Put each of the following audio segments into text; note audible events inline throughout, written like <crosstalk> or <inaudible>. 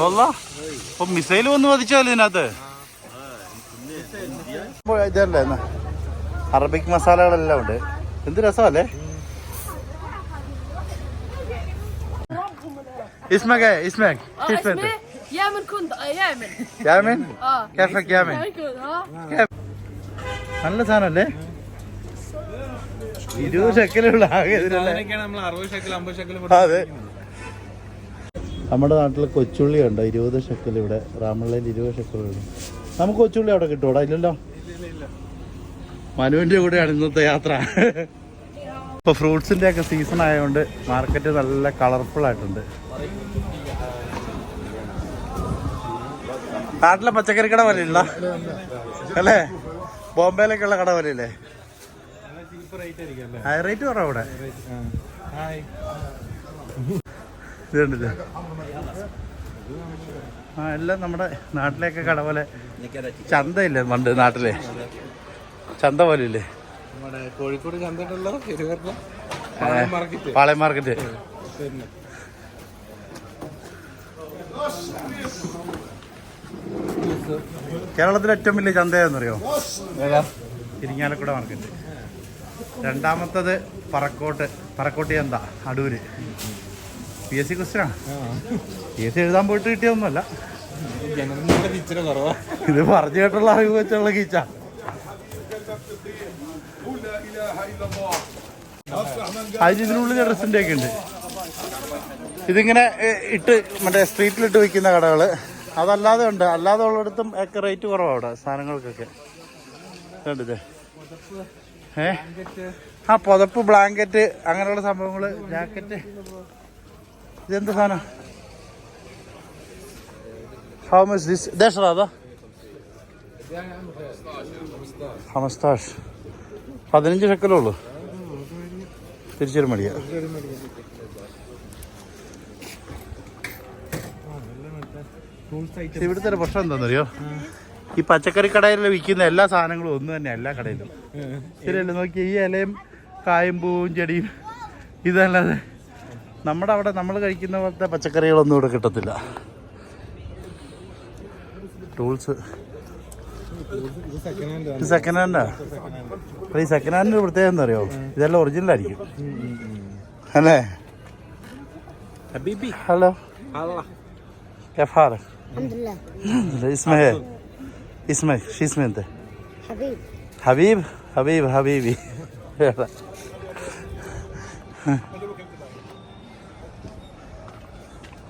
അല്ല ഇപ്പൊ മിസൈൽ വന്ന് പതിച്ചാലോ ഇതിനകത്ത് ഇപ്പൊ ഇതല്ലേ എന്നാ? അറബിക് മസാലകളെല്ലാം ഉണ്ട് എന്ത് രസമല്ലേ ഇസ്മക് ഇസ്മക് اه اسمه يامن كند آه، يامن യാമിൻ اه കേഫക് യാമിൻ يامن اه നല്ല സാധനല്ലേ ഇരുപത് ശക്കലുള്ള ആകെ ഇതിനല്ലേ നമ്മൾ അറുപത് ശക്കൽ അമ്പത് ശക്കൽ അതെ നമ്മുടെ നാട്ടിൽ കൊച്ചുള്ളി ഉണ്ട് ഇരുപത് ഷെക്കൽ ഇവിടെ. രാമള്ളയിൽ ഇരുപത് ഷെക്കൽ ഉണ്ട് നമുക്ക് കൊച്ചുള്ളി അവിടെ കിട്ടുമോടാ ഇല്ലല്ലോ? മനുവിന്റെ കൂടെയാണ് ഇന്നത്തെ യാത്ര. ഇപ്പൊ ഫ്രൂട്ട്സിന്റെ ഒക്കെ സീസൺ ആയതുകൊണ്ട് മാർക്കറ്റ് നല്ല കളർഫുൾ ആയിട്ടുണ്ട്. നാട്ടിലെ പച്ചക്കറി കട പോലെയുള്ള അല്ലേ? ബോംബെയിലേക്കുള്ള കട പോലെയല്ലേ? ഹൈ റേറ്റ് കുറവാ ഇവിടെ ഇതുണ്ടല്ലേ? ആ എല്ലാം നമ്മുടെ നാട്ടിലേക്ക് കട പോലെ. ചന്തയില്ലേ പണ്ട് നാട്ടിലെ? ചന്ത പോലെ ഇല്ലേ നമ്മുടെ കോഴിക്കോട് മാർക്കറ്റ് പാളയം മാർക്കറ്റ് കേരളത്തിലെ ഏറ്റവും വലിയ ചന്ത ഏതെന്നറിയോ? ഇരിങ്ങാലക്കുട മാർക്കറ്റ് രണ്ടാമത്തത് പറക്കോട്ട്. പറക്കോട്ട് ചന്ത അടൂര്. പി എസ് സി ക്വസ്റ്റ്യനാണ് പി എസ് സി എഴുതാൻ പോയിട്ട് കിട്ടിയൊന്നുമല്ല ഇത് പറഞ്ഞു കേട്ടുള്ള അറിവ് വെച്ചുള്ള കീച്ച അതിന് ഇതിനുള്ളിൽ ഡ്രസ്സിന്റെ ഒക്കെ ഉണ്ട്. ഇതിങ്ങനെ ഇട്ട് മറ്റേ സ്ട്രീറ്റിലിട്ട് വിൽക്കുന്ന കടകൾ. അതല്ലാതെ ഉണ്ട്. അല്ലാതെ ഉള്ളിടത്തും ഒക്കെ റേറ്റ് കുറവാണ് അവിടെ സാധനങ്ങൾക്കൊക്കെ. കണ്ടില്ലേ ഏ? ആ പുതപ്പ് ബ്ലാങ്കറ്റ് അങ്ങനെയുള്ള സംഭവങ്ങൾ ജാക്കറ്റ് ഇതെന്ത് സാധനം? ഹൗ മച്ച് ദിസ് ദേശറാ ഹമസ്താഷ് പതിനഞ്ച് ഷക്കലേ ഉള്ളൂ. തിരിച്ചൊരു മടിയാ. ഇവിടുത്തെ ഒരു പ്രശ്നം എന്താണെന്നറിയോ? ഈ പച്ചക്കറി കടയിൽ വിൽക്കുന്ന എല്ലാ സാധനങ്ങളും ഒന്നും തന്നെ എല്ലാ കടയിലും. ശരിയല്ലേ നോക്കി ഈ ഇലയും കായും പൂവും ചെടിയും ഇതല്ലാതെ നമ്മുടെ അവിടെ നമ്മൾ കഴിക്കുന്ന പോലത്തെ പച്ചക്കറികളൊന്നും ഇവിടെ കിട്ടത്തില്ല ടൂൾസ് ഇത് സെക്കൻഡ് ഹാൻഡ് ഇത് സെക്കൻഡ് ഹാൻഡാ അപ്പൊ ഈ സെക്കൻഡ് ഹാൻഡിന്റെ പ്രത്യേകത എന്താ അറിയോ ഇതെല്ലാം ഒറിജിനൽ ആയിരിക്കും അല്ലേ ഹബീബി ഹലോ അല്ല كيف حالك؟ الحمد لله اسمه ايه؟ اسمك شو اسمه انت؟ حبيب حبيب حبيب حبيبي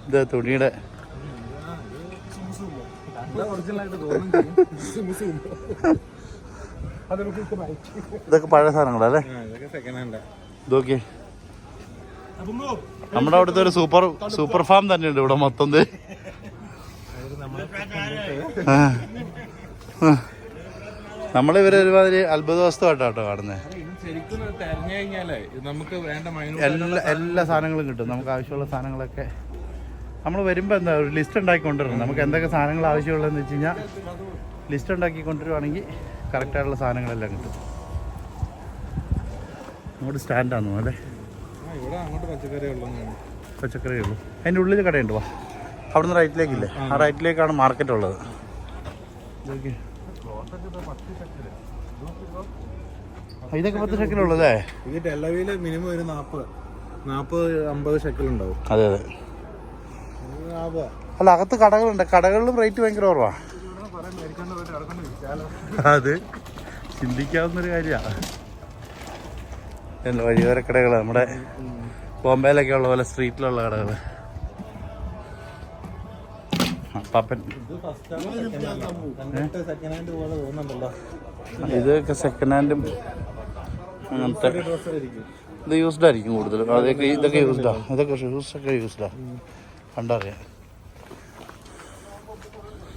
ഇത് തുണിയുടെ. ഇതൊക്കെ പഴയ സാധനങ്ങളല്ലേ? ഇതൊക്കെ നമ്മുടെ അവിടുത്തെ ഒരു സൂപ്പർ സൂപ്പർ ഫാം തന്നെയുണ്ട് ഇവിടെ മൊത്തം. നമ്മളിവരെ ഒരുമാതിരി അത്ഭുതവസ്തുവായിട്ടാട്ടോ കാണുന്നത് എല്ലാ സാധനങ്ങളും കിട്ടും. നമുക്ക് ആവശ്യമുള്ള സാധനങ്ങളൊക്കെ നമ്മൾ വരുമ്പോൾ എന്താ ഒരു ലിസ്റ്റ് ഉണ്ടാക്കി കൊണ്ടുവരണം നമുക്ക് എന്തൊക്കെ സാധനങ്ങൾ ആവശ്യമുള്ളതെന്ന് വെച്ച് കഴിഞ്ഞാൽ ലിസ്റ്റ് ഉണ്ടാക്കി കൊണ്ടുവരുവാണെങ്കിൽ കറക്റ്റായിട്ടുള്ള സാധനങ്ങളെല്ലാം കിട്ടും. അങ്ങോട്ട് സ്റ്റാൻഡാന്ന് അല്ലേ പച്ചക്കറി ഉള്ളൂ അതിന്റെ ഉള്ളിൽ കടയുണ്ട് വാ. അവിടുന്ന് റൈറ്റിലേക്കില്ലേ ആ റൈറ്റിലേക്കാണ് മാർക്കറ്റ് ഉള്ളത്. ഇതൊക്കെ. പത്ത് ഷെക്കിലുള്ളതേ ഇത് ടെലവിയിൽ മിനിമം ഒരു നാപ്പത്. നാപ്പത് അമ്പത് ശക്കൽ ഉണ്ടാവും അതെ അതെ. അല്ല അകത്ത് കടകളുണ്ട്. കടകളിലും റേറ്റ് ഭയങ്കര കുറവാ. അത് ചിന്തിക്കാവുന്നൊരു കാര്യമാണ് വഴിയോര കടകൾ നമ്മുടെ ബോംബെയിലൊക്കെ ഉള്ള പോലെ സ്ട്രീറ്റിലുള്ള കടകൾ പപ്പൻ ഇതൊക്കെ സെക്കൻഡ് ഹാൻഡും അങ്ങനത്തെ ഇത് യൂസ്ഡ് ആയിരിക്കും കൂടുതലും. അതൊക്കെ ഇതൊക്കെ യൂസ്ഡാ ഇതൊക്കെ ഷൂസൊക്കെ യൂസ്ഡാണ് യൂസ്ഡാ കണ്ടറിയാം ഇസ്രായേലിൽ നിന്ന് കയറി എറിയായിരിക്കും ആ. തെരഞ്ഞു പിടിച്ച്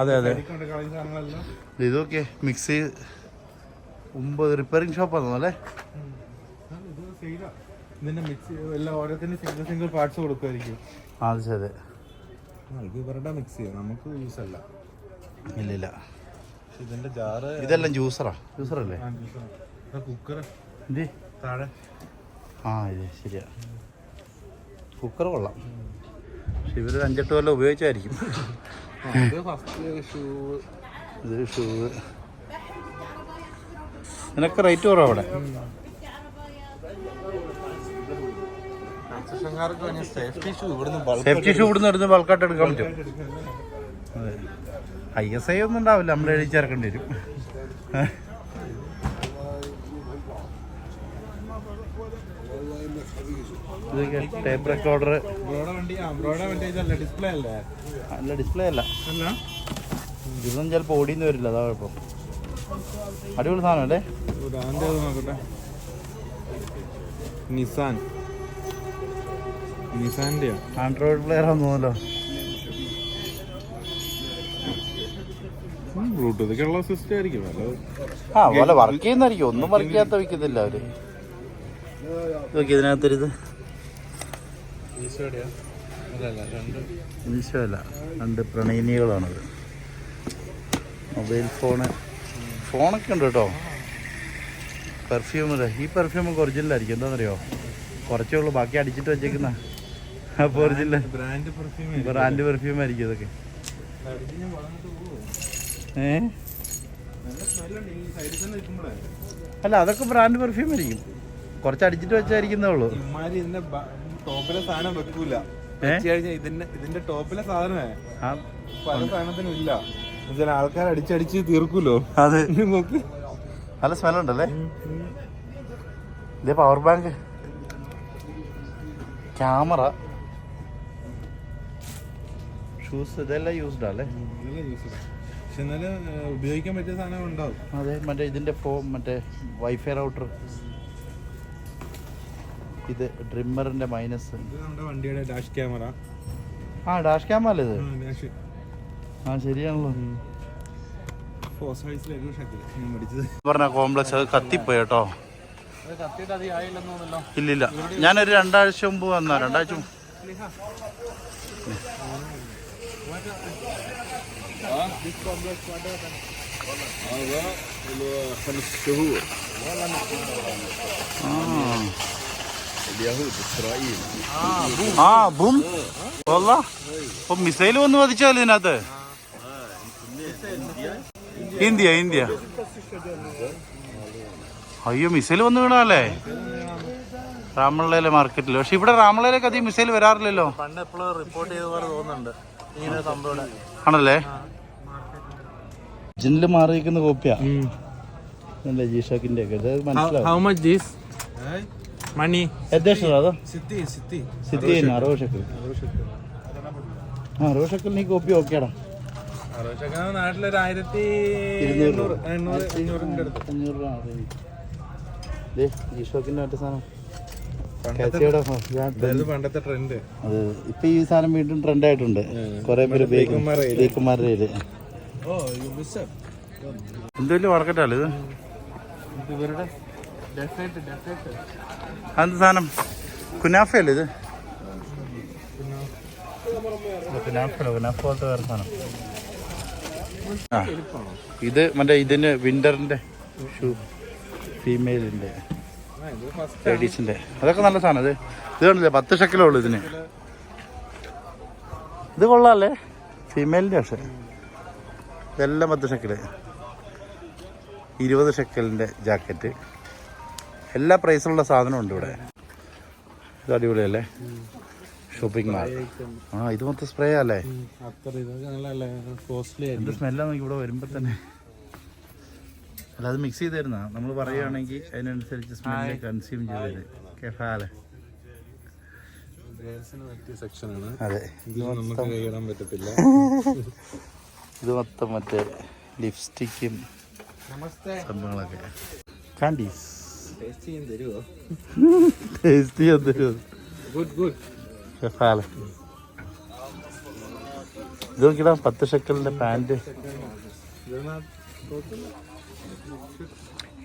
അതെ അതെ. ഇതൊക്കെ മിക്സി ഒമ്പത് റിപ്പയറിംഗ് ഷോപ്പാണെന്നോ അല്ലേ? ഇതിന്റെ മിക്സി എല്ലാം ഓരോത്തിന്റെ സിംഗിൾ സിംഗിൾ പാർട്സ് കൊടുക്കുമായിരിക്കും. ആ അത് ശരി. ഇത് ഇവരുടെ മിക്സി നമുക്ക് യൂസ് അല്ല. ഇല്ല ഇല്ല. ഇതിന്റെ ജാറ് ഇതെല്ലാം ജ്യൂസറാ ജ്യൂസറല്ലേ കുക്കർ താഴെ. ആ ഇത് ശരിയാ. കുക്കർ കൊള്ളാം. പക്ഷെ ഇവർ അഞ്ചെട്ട് കൊല്ലം ഉപയോഗിച്ചായിരിക്കും. ഇത് ഷൂ ഇതിനൊക്കെ റേറ്റ് കുറവ് അവിടെ? സേഫ്റ്റി ഷൂ ഇവിടുന്ന് സേഫ്റ്റി ഷൂ ഇവിടുന്ന് എടുത്ത് ബൾക്കായിട്ട് എടുക്കാൻ പറ്റും അതെ. ഐ എസ് ഐ ഒന്നും ഉണ്ടാവില്ല നമ്മൾ എഴുതി ചേർക്കേണ്ടി വരും. ടേപ്പ് റെക്കോർഡർ അല്ല? ഡിസ്പ്ലേ അല്ലേ. ഇതൊന്നും ചിലപ്പോൾ ഓടിയെന്ന് വരില്ല അതാ കുഴപ്പം. അടിപൊളി സാധനം അല്ലേ? നിസാൻ നിസാന്റെയോ ആൻഡ്രോയിഡ് പ്ലെയർ ആണെന്ന് തോന്നുന്നല്ലോ ബ്ലൂടൂത്ത് ഒക്കെ ഉള്ള സിസ്റ്റം ആയിരിക്കും. ആ വർക്ക് ചെയ്യുന്നതായിരിക്കും. ഒന്നും വർക്ക് ചെയ്യാത്ത വയ്ക്കത്തില്ല അവർ. നോക്കി മീശോയല്ല രണ്ട്. പ്രണയിനികളാണത്. Mobile phone. ഫോണൊക്കെ ഉണ്ട് കേട്ടോ. പെർഫ്യൂം ഈ പെർഫ്യൂം ഒക്കെ ഒറിജിനലായിരിക്കും. എന്താണെന്നറിയോ? കുറച്ചേ ഉള്ളൂ. ബാക്കി അടിച്ചിട്ട് വെച്ചേക്കുന്ന. അപ്പോൾ original. Brand perfume brand perfume ആയിരിക്കും ഇതൊക്കെ. ഏ? അല്ല അതൊക്കെ ബ്രാൻഡ് പെർഫ്യൂം ആയിരിക്കും. കുറച്ച് അടിച്ചിട്ട് വെച്ചായിരിക്കുന്നേ ഉള്ളൂ. ടോപ്പിലെ സാധനം വെക്കൂല? കഴിഞ്ഞാൽ ഇതിന്റെ ഇതിന്റെ ടോപ്പിലെ സാധനമേ. പല സാധനത്തിനും ഇല്ല. ചില ആൾക്കാർ അടിച്ചടിച്ച് തീർക്കൂലോ? അതെ. നോക്ക്. നല്ല ഉണ്ടല്ലേ ഇതേ പവർ ബാങ്ക് ക്യാമറ ഷൂസ് ഇതെല്ലാം യൂസ്ഡ് ആണല്ലേ? പക്ഷെ എന്നാലും ഉപയോഗിക്കാൻ പറ്റിയ സാധനം ഉണ്ടാവും അതെ മറ്റേ ഇതിന്റെ ഫോം മറ്റേ വൈഫൈ റൗട്ടർ ഇത് ഡ്രിമ്മറിന്റെ മൈനസ് നമ്മുടെ വണ്ടിയുടെ ഡാഷ് ക്യാമറ ആ ഡാഷ് ക്യാമറ അല്ലേ ഇത്? ഡാഷ് ആ ശരിയാണല്ലോ. പറഞ്ഞ കോംപ്ലക്സ് അത് കത്തിപ്പോയി കേട്ടോ. ഇല്ലില്ല. ഞാനൊരു രണ്ടാഴ്ച മുമ്പ് വന്ന രണ്ടാഴ്ച മുമ്പ്. ആ. ബും والله അപ്പൊ മിസൈൽ വന്ന് പതിച്ചാൽ ഇതിനകത്ത് ഇന്ത്യ ഇന്ത്യ അയ്യോ മിസൈൽ വന്ന് വീണല്ലേ രാമള്ളയിലെ മാർക്കറ്റിൽ പക്ഷെ ഇവിടെ രാമള്ളയിലേക്ക് അധികം മിസൈൽ വരാറില്ലല്ലോ പണ്ട് എപ്പോഴും റിപ്പോർട്ട് ചെയ്ത പോലെ തോന്നുന്നുണ്ട് ഇങ്ങനെ സംഭവം ആണല്ലേ ജിന്നിൽ മാറിയിരിക്കുന്ന കോപ്പിയാ അല്ലേ ജീഷാക്കിന്റെ ഒക്കെ ഇത് മനസ്സിലാവും മച്ച് ദീസ് മണി ഏകദേശം അതോ? സിത്തി സിത്തി സിറ്റി അറുപത് ഷക്കൽ. നീ കോപ്പി ഓക്കേടാ. നാട്ടിലൊരു ആയിരത്തി എണ്ണൂറ് എണ്ണൂറ് അഞ്ഞൂറിന്റെ അടുത്ത്. അഞ്ഞൂറ് രൂപ. അതെ. മറ്റേ സാധനം. പണ്ടത്തെ ട്രെൻഡ് അത് ഇപ്പൊ ഈ സാധനം വീണ്ടും ട്രെൻഡ് ആയിട്ടുണ്ട്. കുറെ പേര് ബേക്കന്മാരുടെ കയ്യിൽ. ബേക്കുമാരുടെ കയ്യിൽ. ഓ യു മിസ് എന്ത് വലിയ ഇത് ഇവരുടെ ഡെഫേറ്റ് ഡെഫേറ്റ് അതെന്ത് സാധനം? കുനാഫയല്ലേ ഇത്? ഇത് മറ്റേ ഇതിന് വിന്ററിന്റെ ഷൂ ഫീമെയിലിന്റെ ഇത് ഫസ്റ്റ് ലേഡീസിന്റെ. അതൊക്കെ നല്ല സാധനം ഇത്. ഇത് കണ്ടില്ലേ പത്ത് ഷക്കിലേ ഉള്ളു ഇതിന്. ഇത് കൊള്ളാല്ലേ? ഫീമെയിലിന്റെ പക്ഷെ. ഇതെല്ലാം പത്ത് ഷക്കിൽ. ഇരുപത് ഷക്കലിന്റെ ജാക്കറ്റ്. എല്ലാ പ്രൈസിലുള്ള സാധനവും ഉണ്ട് ഇവിടെ. ഇത് അടിപൊളിയല്ലേ? ഷോപ്പിംഗ് മാൾ ആ ഇത് മൊത്തം സ്പ്രേ അല്ലേ എന്ത് സ്മെല്ലാന്ന് ഇവിടെ വരുമ്പോൾ തന്നെ. അല്ല അത് മിക്സ് ചെയ്ത് തരുന്ന നമ്മൾ പറയുകയാണെങ്കിൽ അതിനനുസരിച്ച് സ്മെല്ല് കൺസ്യൂം ചെയ്ത് കെഫാലെ അതെ. <laughs> ഇത് മൊത്തം മറ്റേ ലിപ്സ്റ്റിക്കും സംഭവങ്ങളൊക്കെ. കാൻഡീസ് ടേസ്റ്റ് ചെയ്യാൻ തരുമോ ടേസ്റ്റ് തരുമോ ഗുഡ് ഗുഡ് കെഫാലെ ഇത് നോക്കിടാ പത്ത് ഷക്കലിന്റെ പാന്റ്.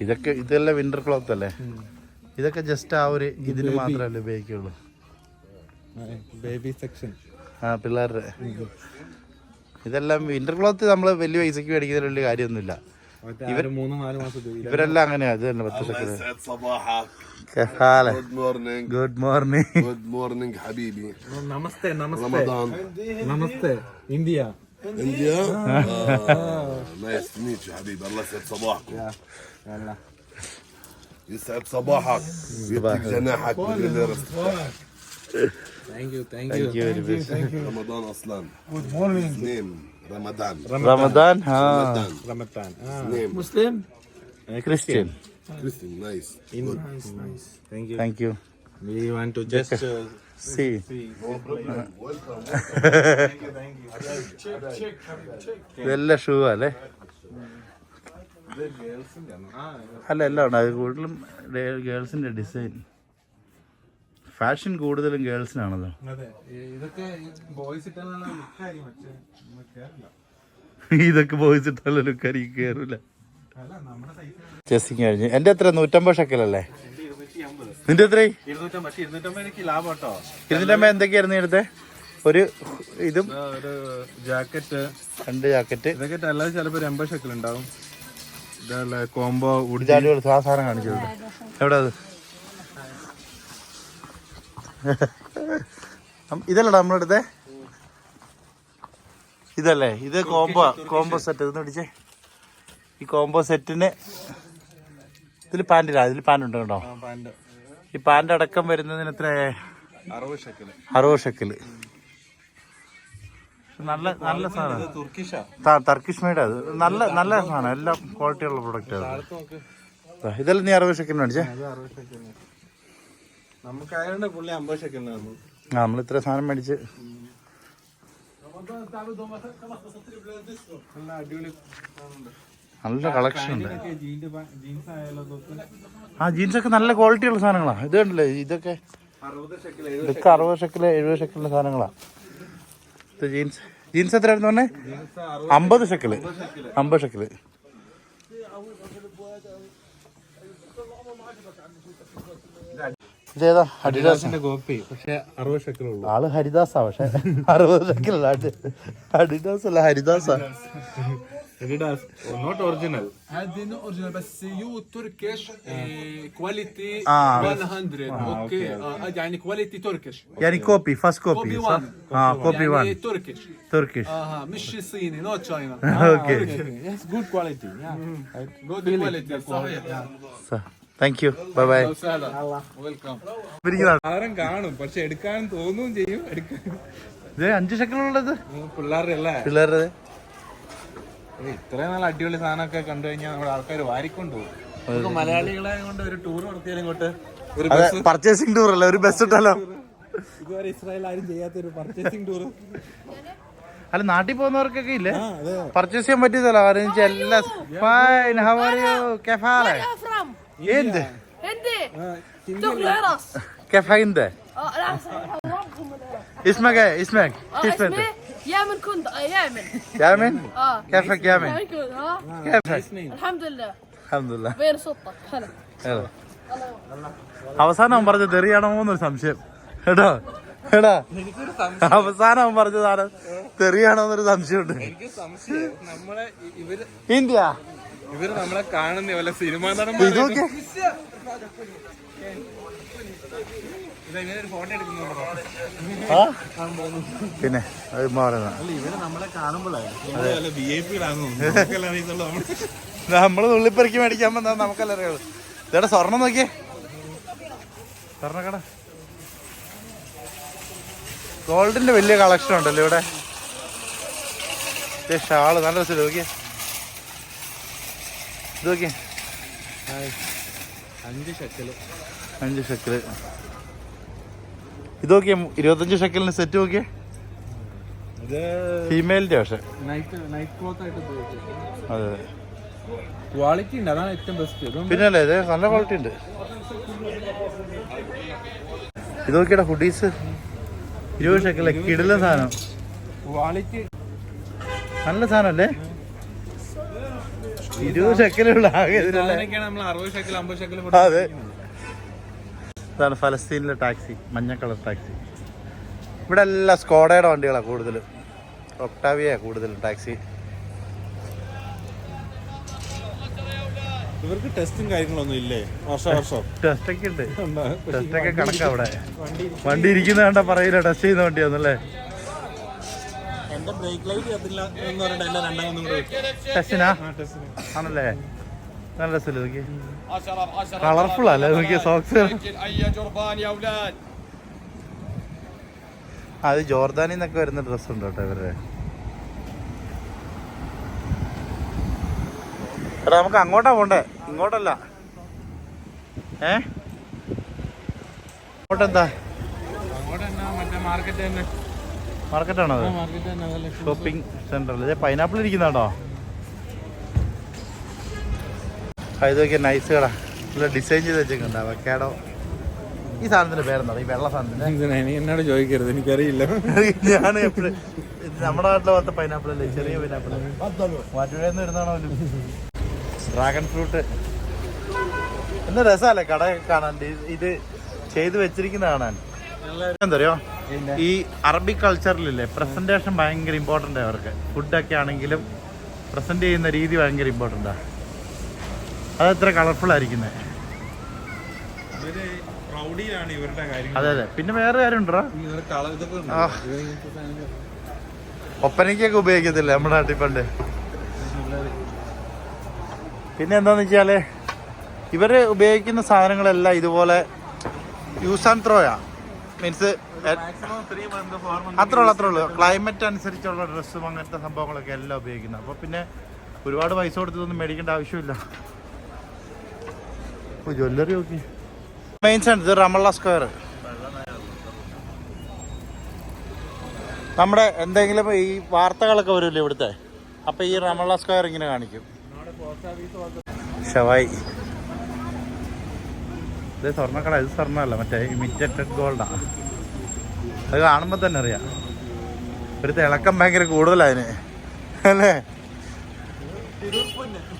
ഇതൊക്കെ ഇതെല്ലാം വിന്റർ ക്ലോത്ത് അല്ലേ? ഇതൊക്കെ ജസ്റ്റ് ആ ഒരു ഇതിന് മാത്രമല്ലേ ഉപയോഗിക്കുള്ളൂ. ബേബി സെക്ഷൻ ആ പിള്ളേരുടെ. ഇതെല്ലാം വിന്റർ ക്ലോത്ത് നമ്മൾ വലിയ പൈസക്ക് മേടിക്കുന്നതിലുള്ള കാര്യമൊന്നുമില്ല. മൂന്ന് നാല് മാസത്തെ ഇവരെല്ലാം അങ്ങനെയാ ഇത് തന്നെ പത്ത് second يسعد صباحك കെഫാലെ جود مورنينج good morning جود مورنينج حبيبي namaste namaste رمضان namaste India انديا نايس تو ميت يو حبيبي الله يسعد صباحكم يسعد صباحك ويفتح جناحك بالريفيرس thank you thank thank you very much رمضان اصلا good morning اثنين Ramadan. Ramadan? Ha. Ramadan. Ramadan. Ah. Name. Muslim? Uh, Christian. Christian, nice. In Good. Nice, nice. Thank you. Thank you. We want to just uh, see. Shoe അല്ലേ അല്ല എല്ലാം ഉണ്ട് അത് കൂടുതലും ഗേൾസിന്റെ design fashion കൂടുതലും ഗേൾസിനാണല്ലോ. അതെ ഇതൊക്കെ boys ഇട്ടാലും ലുക്കാരിക്ക് കയറൂല ചെസ്സിങ് കഴിഞ്ഞ്. എന്റെ എത്ര? നൂറ്റമ്പത് ഷക്കലല്ലേ? നിന്റെ എത്ര? ഇരുന്നൂറ്റമ്പത് എന്തൊക്കെയായിരുന്നു ഇടത്തെ എടുത്തേ ഒരു ഇതും ഒരു ജാക്കറ്റ്. രണ്ട് ജാക്കറ്റ്. ഇതൊക്കെ അല്ലാതെ ചിലപ്പോൾ ഒരു എൺപത് ഷക്കൽ ഉണ്ടാവും ഇതല്ല കോംബോ ഉടിച്ചാലും സാധനം കാണിച്ചു എവിടെ അത്? ഇതല്ലടാ നമ്മളെടുത്തേ ഇതല്ലേ? ഇത് കോംബോ കോംബോ സെറ്റ് ഇതെന്ന് പിടിച്ചേ. ഈ കോംബോ സെറ്റിന് ഇതിൽ പാന്റില്ല ഇതിൽ പാന്റ് ഉണ്ട് കേട്ടോ ഈ പാന്റ് അടക്കം വരുന്നതിന് എത്ര? അറുപത് ഷെക്കിൽ. നല്ല നല്ല സാധനം. തുർക്കിഷാ ടർക്കിഷ് മെയ്ഡ് അത് നല്ല നല്ല സാധനം. എല്ലാം ക്വാളിറ്റി ഉള്ള പ്രൊഡക്റ്റ് ഇതെല്ലാം നീ അറുപത് ഷെക്കിന് മേടിച്ചേ. നമുക്ക് ആയതുകൊണ്ട് പുള്ളി അമ്പത് ഷെക്കിൽ തന്നു ആ നമ്മൾ ഇത്ര സാധനം മേടിച്ച്. നല്ല അടിപൊളി നല്ല കളക്ഷൻ ഉണ്ട്. ആ ജീൻസ് ഒക്കെ നല്ല ക്വാളിറ്റി ഉള്ള സാധനങ്ങളാ. ഇത് കണ്ടില്ലേ? ഇതൊക്കെ ഇതൊക്കെ അറുപത് ഷെക്കിൽ എഴുപത് ഷെക്കിലുള്ള സാധനങ്ങളാ. ഇത് ജീൻസ്. ജീൻസ് എത്രയായിരുന്നു പറഞ്ഞേ? അമ്പത് ഷെക്കിൽ അമ്പത് ഷെക്കിൽ ഇതേതാ അഡിഡാസ് അറുപതിന്റെ കോപ്പി പക്ഷെ അറുപത് ഷെക്കിലുള്ളൂ ആള് ഹരിദാസാ പക്ഷെ അറുപത് ഷെക്കിലല്ല അഡിഡാസ് അല്ല ഹരിദാസാ Adidas not original هذه نو اوريجينال بس يو تركيش كواليتي آه. 100 اوكي آه، يعني كواليتي تركيش يعني كوبي فاست كوبي كوبي صح؟ 1 اه كوبي يعني 1 تركيش تركيش اها مش صيني نو تشاينا اوكي yes good quality جود كواليتي صحيح thank you bye bye welcome കാണും പക്ഷെ എടുക്കാൻ തോന്നുകയും ചെയ്യും എടുക്കാൻ. ഇത് സെക്കൻഡ് ഉള്ളത് പിള്ളേരുടെ അല്ലേ പിള്ളേരുടെ ഇത്രയും നല്ല അടിപൊളി സാധനമൊക്കെ കണ്ടു കഴിഞ്ഞാൽ നമ്മുടെ ആൾക്കാർ വാരിക്കൊണ്ടു മലയാളികളെ കൊണ്ട് ഒരു ടൂർ നടത്തിയാലും ഇങ്ങോട്ട് പർച്ചേസിംഗ് ടൂർ അല്ലേ? ഒരു ബസ് ഇട്ടല്ലോ ഇതുവരെ ഇസ്രായേൽ ആരും ചെയ്യാത്തൊരു പർച്ചേസിംഗ് ടൂർ അല്ല നാട്ടിൽ പോകുന്നവർക്കൊക്കെ ഇല്ലേ? പർച്ചേസ് ചെയ്യാൻ പറ്റിയതല്ലോ. കാരണം എല്ലാ ഫൈൻ ഹവർ യു കെഫാലെ افرم എന്ത് هندي تغلي راس كيف انت؟ اه لا ربكم اسمك ايه؟ اسمك؟ اه كيف انت؟ اسمي يامن كند آه، يامن يامن؟ اه كيفك يامن؟ يامن كند ها كيفك؟ الحمد لله الحمد لله بين صوتك هلا ഏതാ? അവസാനം അവൻ പറഞ്ഞ തെറിയാണോ എന്നൊരു സംശയം കേട്ടോ എടാ അവസാനം അവൻ പറഞ്ഞതാണ് തെറിയാണോ എന്നൊരു സംശയമുണ്ട് എനിക്ക് സംശയം നമ്മളെ ഇ- ഇവര് ഇന്ത്യ ഇവർ നമ്മളെ കാണുന്ന വല്ല സിനിമ പിന്നെ അത് നമ്മളെ നുള്ളിപ്പെറുക്കി മേടിക്കാൻ വന്നാ നമുക്കല്ല അറിയാളൂ ഇതേടെ സ്വർണം നോക്കിയേ. സ്വർണക്കട. ഗോൾഡിന്റെ വലിയ കളക്ഷൻ ഉണ്ടല്ലോ ഇവിടെ. ഷാൾ. നല്ല രസം നോക്കിയേ. ഇത് നോക്കിയേ അഞ്ച് ഷക്കൽ. അഞ്ച് ഷക്കൽ. ഇത് നോക്കിയേ ഇരുപത്തഞ്ച് ഷക്കലിന് സെറ്റ് നോക്കിയേ? ഫീമെയിലിന്റെ പക്ഷെ. അതെ ക്വാളിറ്റി ഉണ്ട്. അതാണ് ഏറ്റവും ബെസ്റ്റ് പിന്നല്ലേ ഇത് നല്ല ക്വാളിറ്റി ഉണ്ട്. ഇത് നോക്കിയടാ ഹുഡീസ് ഇരുപത് ഷക്കലേ കിടല സാധനം. ക്വാളിറ്റി നല്ല സാധനം അല്ലേ ഇരുപത് ആകെ ഷെക്കൽ അതെ. ഇതാണ് ഫലസ്തീനിലെ ടാക്സി മഞ്ഞ കളർ ടാക്സി. ഇവിടെ എല്ലാം സ്കോഡയുടെ വണ്ടികളാണ് കൂടുതൽ ഒക്ടാവിയ കൂടുതൽ ടാക്സി. ഇവർക്ക് ടെസ്റ്റും കാര്യങ്ങളൊന്നും ഇല്ലേ? വർഷം വർഷം. ടെസ്റ്റ് ഒക്കെ ഉണ്ട്? ടെസ്റ്റ് ഒക്കെ കണക്കാ അവിടെ വണ്ടി ഇരിക്കുന്ന കണ്ട പറയില്ല ടെസ്റ്റ് ചെയ്യുന്ന വണ്ടിയാന്നല്ലേ? എന്റെ ബ്രേക്ക് ലൈറ്റ് കത്തില്ല എന്ന് പറഞ്ഞിട്ട് എന്റെ രണ്ടാമതും കൂടെ വെക്കും ടെസ്റ്റിനാ? ആണല്ലേ? നല്ല രസമല്ലേ നോക്കി കളർഫുൾ അല്ലേ നോക്കിയ സോക്സ് അത് ജോർദാനിൽ നിന്നൊക്കെ വരുന്ന ഡ്രസ് ഉണ്ട് കേട്ടോ ഇവരുടെ? എടാ നമുക്ക് അങ്ങോട്ടാ പോണ്ടേ? ഇങ്ങോട്ടല്ല. ഏ? അങ്ങോട്ടെന്താ? അങ്ങോട്ട് മറ്റേ മാർക്കറ്റ് തന്നെ. മാർക്കറ്റാണോ ഷോപ്പിംഗ് ഇതേ പൈനാപ്പിൾ ഇരിക്കുന്നുണ്ടോ ഇതൊക്കെ നൈസ് കട. നല്ല ഡിസൈൻ ചെയ്ത് വെച്ചിട്ടുണ്ടോ അവക്കാടോ ഈ സാധനത്തിന്റെ പേരെന്താ ഈ വെള്ള സാധനത്തിന്റെ? നീ എന്നോട് ചോദിക്കരുത്. എനിക്കറിയില്ല. ഞാൻ എപ്പോഴും നമ്മുടെ നാട്ടിലെ പത്ത് പൈനാപ്പിൾ അല്ലേ? ചെറിയ പൈനാപ്പിൾ മാറ്റുകയെന്ന് വരുന്നതാണോ ഡ്രാഗൺ ഫ്രൂട്ട് എന്താ രസമല്ലേ കട കാണാൻ? ഇത് ചെയ്ത് വെച്ചിരിക്കുന്ന കാണാൻ. എന്താ എന്തറിയോ ഈ അറബിക് കൾച്ചറിലില്ലേ പ്രസന്റേഷൻ ഭയങ്കര ഇമ്പോർട്ടന്റ് അവർക്ക്. ഫുഡൊക്കെ ആണെങ്കിലും പ്രസന്റ് ചെയ്യുന്ന രീതി ഭയങ്കര ഇമ്പോർട്ടന്റാ അത് എത്ര കളർഫുൾ ആയിരിക്കുന്നത് ഇവർ പ്രൗഡിയിലാണ് ഇവരുടെ കാര്യം അതെ അതെ. പിന്നെ വേറെ കാര്യം ഒപ്പനയ്ക്കൊക്കെ ഉപയോഗിക്കത്തില്ല നമ്മുടെ നാട്ടിൽ പണ്ട്? പിന്നെ എന്താന്ന് വെച്ചാൽ ഇവർ ഉപയോഗിക്കുന്ന സാധനങ്ങളെല്ലാം ഇതുപോലെ യൂസ് ആൻഡ് ത്രോയാ മീൻസ് month അത്രേ ഉള്ളൂ അത്രേ ഉള്ളൂ. ക്ലൈമറ്റ് അനുസരിച്ചുള്ള ഡ്രസ്സും അങ്ങനത്തെ സംഭവങ്ങളൊക്കെ എല്ലാം ഉപയോഗിക്കുന്നത് അപ്പോൾ പിന്നെ ഒരുപാട് പൈസ കൊടുത്തതൊന്നും മേടിക്കേണ്ട ആവശ്യമില്ല. ജ്വല്ലറി നോക്കി മെയിൻസ് ആണ് ഇത് റമള്ള സ്ക്വയർ നമ്മുടെ എന്തെങ്കിലും ഈ വാർത്തകളൊക്കെ വരുമല്ലോ ഇവിടുത്തെ? അപ്പോൾ ഈ റമള്ള സ്ക്വയർ ഇങ്ങനെ കാണിക്കും. ഷവായി. ഇത് സ്വർണക്കട ഇത് സ്വർണമല്ല മറ്റേ ഇമിറ്റഡ് ഗോൾഡാ അത് കാണുമ്പോൾ തന്നെ അറിയാം. ഒരു തിളക്കം ഭയങ്കര കൂടുതലതിന് അല്ലേ?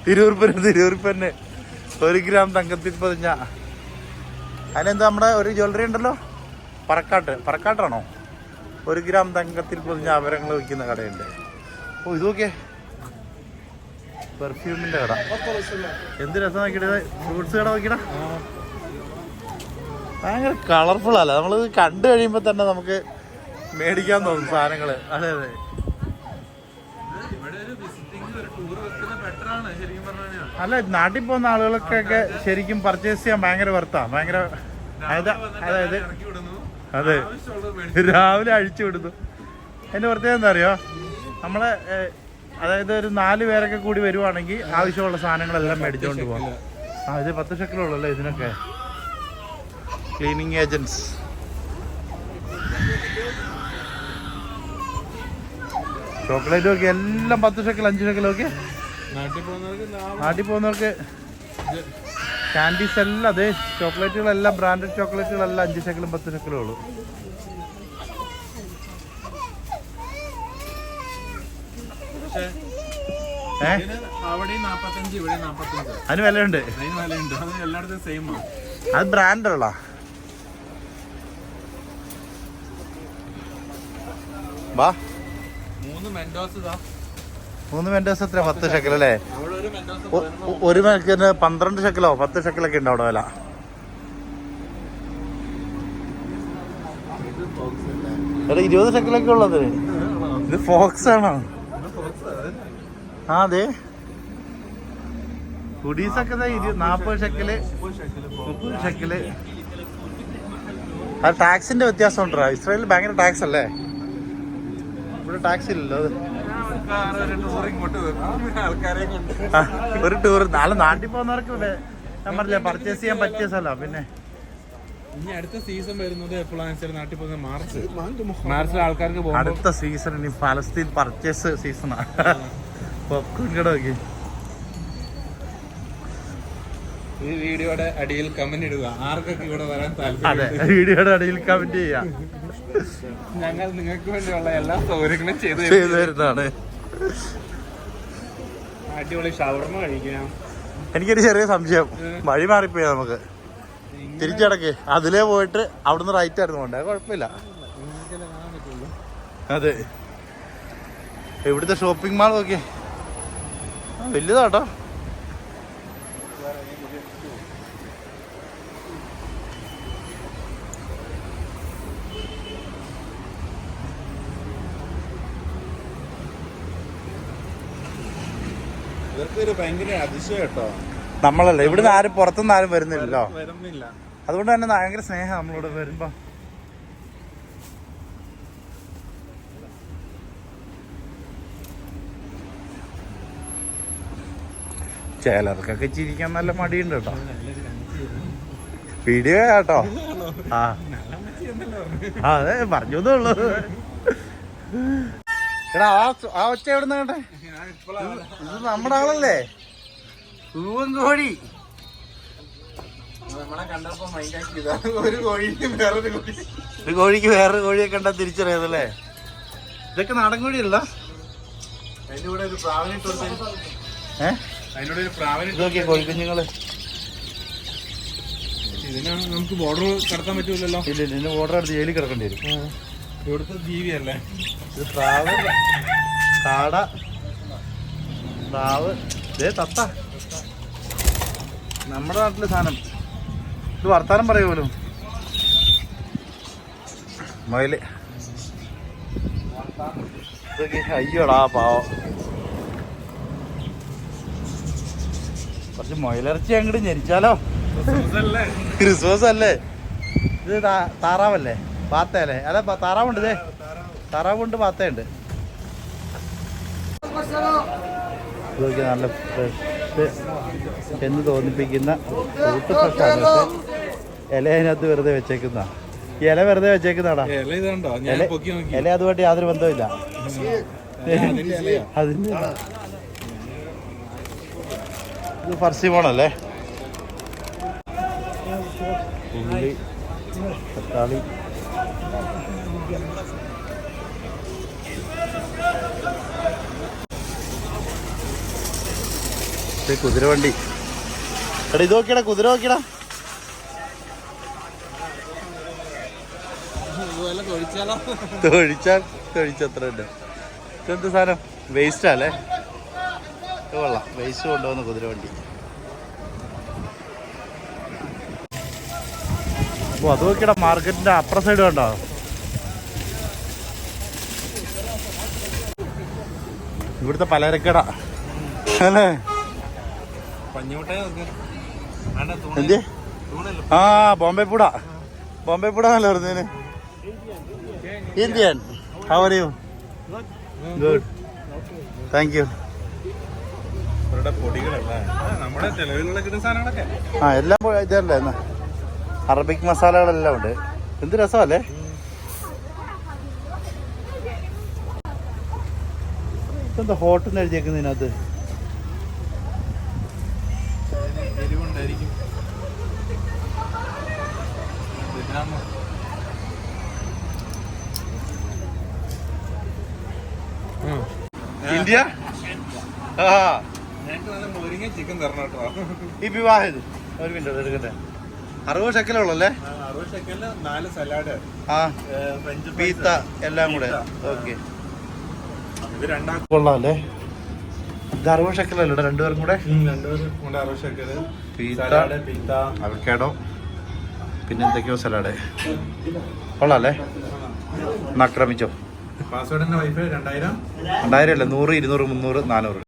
തിരൂർപ്പന് തിരൂർപ്പന്. ഒരു ഗ്രാം തങ്കത്തിൽ പതിഞ്ഞ. അതിനെന്താ നമ്മുടെ ഒരു ജ്വല്ലറി ഉണ്ടല്ലോ? പറക്കാട്ട്. പറക്കാട്ടാണോ? ഒരു ഗ്രാം തങ്കത്തിൽ പൊതിഞ്ഞ ആഭരണങ്ങൾ വിൽക്കുന്ന കടയുണ്ട്. ഓ ഇത് നോക്കിയേ. പെർഫ്യൂമിന്റെ കട. എന്ത് രസം നോക്കിയിട്ട് ഫ്രൂട്ട്സ് കട നോക്കിടാ ഭയങ്കര കളർഫുൾ അല്ല. നമ്മൾ കണ്ടു കഴിയുമ്പോൾ തന്നെ നമുക്ക് മേടിക്കാൻ തോന്നും സാധനങ്ങൾ അതെ അതെ. അല്ല നാട്ടിൽ പോകുന്ന ആളുകൾക്കൊക്കെ ശരിക്കും പർച്ചേസ് ചെയ്യാൻ ഭയങ്കര വർത്താ ഭയങ്കര അതായത് അതെ. രാവിലെ അഴിച്ചു വിടുന്നു. അതിന്റെ പ്രത്യേകത എന്താ അറിയോ? നമ്മളെ അതായത് ഒരു നാല് പേരൊക്കെ കൂടി വരുവാണെങ്കിൽ ആവശ്യമുള്ള സാധനങ്ങളെല്ലാം മേടിച്ചുകൊണ്ട് പോകാം ആ ഇത് പത്ത് ഷെക്കിലുള്ളൂ അല്ലേ ഇതിനൊക്കെ? ക്ലീനിങ് ഏജൻസ് ചോക്ലേറ്റ് ഒക്കെ എല്ലാം പത്ത് ഷെക്കൽ അഞ്ച് ഷെക്കലൊക്കെ നാട്ടിൽ പോകുന്നവർക്ക് കാൻഡീസ് എല്ലാം അതെ ചോക്ലേറ്റുകളെല്ലാം ബ്രാൻഡഡ് ചോക്ലേറ്റുകളെല്ലാം അഞ്ച് ഷെക്കലും പത്ത് ഷെക്കലും ഉള്ളൂ. അതിന് വിലയുണ്ട്. അത് ബ്രാൻഡുള്ള വാ. മൂന്ന് മെൻഡോസ് ഇതാ. മൂന്ന് മെൻഡേഴ്സ് എത്ര പത്ത് ഷെക്കൽ അല്ലേ? ഒരു മെക്കിന് പന്ത്രണ്ട് ഷെക്കലോ പത്ത് ഷെക്കലൊക്കെ ഉണ്ട് അവിടെ വില? എടാ ഇരുപത് ഷെക്കലൊക്കെ ഉള്ളത്. ഇത് ഫോക്സ് ആണോ? ആ അതെ ഹുഡീസൊക്കെ നാപ്പത് ഷെക്കൽ മുപ്പത് ഷെക്കൽ ആ ടാക്സിന്റെ വ്യത്യാസം ഉണ്ടോ? ഇസ്രായേലിൽ ഭയങ്കര ടാക്സ് അല്ലേ? ഇവിടെ ടാക്സി ഇല്ലല്ലോ അത്. ഒരു ടൂർ ഇങ്ങോട്ട് വരും ആൾക്കാരെ കൊണ്ട് ഒരു ടൂർ നാളെ നാട്ടിൽ പോകുന്നവർക്ക് ഇവിടെ ഞാൻ പറഞ്ഞില്ല പർച്ചേസ് ചെയ്യാൻ പറ്റിയ സ്ഥലമാണ് പിന്നെ. ഇനി അടുത്ത സീസൺ വരുന്നത് എപ്പോഴാണ് നാട്ടിൽ പോകുന്നത് മാർച്ച്. മാർച്ചിൽ ആൾക്കാർക്ക് അടുത്ത സീസൺ ഇനി ഫലസ്തീൻ പർച്ചേസ് സീസണാണ് പോപ്കോൺ കട നോക്കി ഈ വീഡിയോയുടെ അടിയിൽ കമന്റ് ഇടുക. ആർക്കൊക്കെ ഇവിടെ വരാൻ താല്പര്യം വീഡിയോയുടെ അടിയിൽ കമന്റ് ചെയ്യാം. ഞങ്ങൾ നിങ്ങൾക്ക് വേണ്ടിയുള്ള എല്ലാ സൗകര്യങ്ങളും ചെയ്തു. ചെയ്തു തരുന്നതാണ്. അടിപൊളി ഷവർമ കഴിക്കാം. എനിക്കൊരു ചെറിയ സംശയം. വഴി മാറിപ്പോയാ നമുക്ക്? തിരിച്ചടക്ക് അതിലേ പോയിട്ട് അവിടുന്ന് റൈറ്റ് ആയിരുന്നു കൊണ്ടേ കുഴപ്പമില്ല. അതെ. ഇവിടുത്തെ ഷോപ്പിംഗ് മാൾ നോക്കിയേ. വലുതാട്ടോ. ഇതൊക്കെ ഒരു ഭയങ്കര അതിശയം കേട്ടോ. നമ്മളല്ലേ? ഇവിടുന്ന് ആരും പുറത്തുനിന്ന് ആരും വരുന്നില്ലല്ലോ. വരുന്നില്ല. അതുകൊണ്ട് തന്നെ ഭയങ്കര സ്നേഹം നമ്മളോട് വരുമ്പോ. ചിലർക്കൊക്കെ ചിരിക്കാൻ നല്ല മടിയുണ്ട് കേട്ടോ. വീഡിയോ കേട്ടോ ആ അതെ പറഞ്ഞു ഉള്ളൂ. എടാ ആ ഒച്ച- ആ ഒച്ച എവിടുന്ന കേട്ടെ ഇത് നമ്മുടെ ആളല്ലേ? പൂവൻ കോഴി. ഒരു കോഴിക്ക് വേറൊരു കോഴി. ഒരു കോഴിക്ക് വേറെ കോഴിയെ കണ്ട തിരിച്ചറിയാതല്ലേ? ഇതൊക്കെ നാടൻ കോഴിയല്ല. അതിന്റെ കൂടെ ഒരു പ്രാവിനിട്ട് കൊടുത്തു. ഏ? അതിനോട് ഒരു പ്രാവിനിട്ട് ഇതൊക്കെ കോഴിക്കുഞ്ഞുങ്ങൾ. ഇതിനാണ് നമുക്ക് ബോർഡർ കടത്താൻ പറ്റൂലല്ലോ. ഇല്ല ഇല്ല ഇതിന് ബോർഡർ അടുത്ത് ജയിലിൽ കിടക്കേണ്ടി വരും. ഇവിടുത്തെ ജീവിയല്ലേ? ഇത് പ്രാവ് കാട പ്രാവ്. ദേ തത്ത. നമ്മുടെ നാട്ടിലെ സാധനം. ഇത് വർത്താനം പറയുമല്ലോ. മയിൽ. ഇതൊക്കെ അയ്യോടാ പാവം. കുറച്ച് മൊയിലിറച്ചി അങ്ങോട്ട് ഞെരിച്ചാലോ? ക്രിസ്മസ് അല്ലേ? ഇത് താറാവല്ലേ? പാത്തയല്ലേ? അല്ല പ- താറാവുണ്ട് ഇതേ താറാവുണ്ട് പാത്തയുണ്ട്. ഇതൊക്കെ നല്ല ഫ്രഷ് എന്ന് തോന്നിപ്പിക്കുന്ന ഫ്രൂട്ട് ഫ്രഷാണ് പക്ഷെ ഇല അതിനകത്ത് വെറുതെ വെച്ചേക്കുന്ന ഇല വെറുതെ വെച്ചേക്കുന്നാടാ ഇല അതുമായിട്ട് യാതൊരു ബന്ധമില്ല അതിന്റെ ഇത് ഫർസിമോണല്ലേ ഉള്ളി തക്കാളി കുതിരവണ്ടി എടാ ഇത് നോക്കിയടാ കുതിര നോക്കിയടാ. തൊഴിച്ചാൽ തൊഴിച്ചത്ര ഉണ്ട്. ഇതെന്ത് സാധനം? വേസ്റ്റ് അല്ലേ? ഇത് കൊള്ളാം. വേസ്റ്റ് കൊണ്ടുപോകുന്ന കുതിരവണ്ടി ഓ അത് നോക്കിയടാ മാർക്കറ്റിന്റെ അപ്പുറ സൈഡ് കണ്ടോ? ഇവിടുത്തെ പലചരക്കട. അല്ലേ? എന്ത് ആ ബോംബെ പൂട ബോംബെ പൂട എന്നല്ലേ പറഞ്ഞതിന് Indian how are you good thank you ആ, എല്ലാം പോയി ഇതല്ലേ എന്നാ? അറബിക് മസാലകളെല്ലാം ഉണ്ട്. എന്ത് രസമല്ലേ? എന്താ ഹോട്ടൽ എഴുതിയേക്കുന്നതിനകത്ത് എരിവുണ്ടായിരിക്കും. ഇതിനാണ് ഇന്ത്യ? ആ. ഞങ്ങൾക്ക് നല്ല മുരിങ്ങ ചിക്കൻ തരണം കേട്ടോ. ഈ വിവാഹിത് ഒരു മിനിറ്റ് എടുക്കട്ടെ അറുപത് അല്ലേ? അറുപത് സെക്കൻഡിൽ നാല് സലാഡ് ആ. പീത്ത എല്ലാം കൂടെ. ഓക്കെ ഇത് രണ്ടാക്കും. കൊള്ളാം അല്ലേ ഇത് അറുപത് ഷെക്കലല്ലേ രണ്ടുപേരും കൂടെ? രണ്ടുപേരും കൊണ്ട് അറുപത് second pita salad pita. Avocado പിന്നെ എന്തൊക്കെയോ സലാഡ്. കൊള്ളാല്ലേ ഒന്ന് ആക്രമിച്ചോ. പാസ്വേഡിന്റെ വൈഫ് രണ്ടായിരം. രണ്ടായിരം അല്ലേ? നൂറ് ഇരുന്നൂറ് മുന്നൂറ് നാനൂറ്.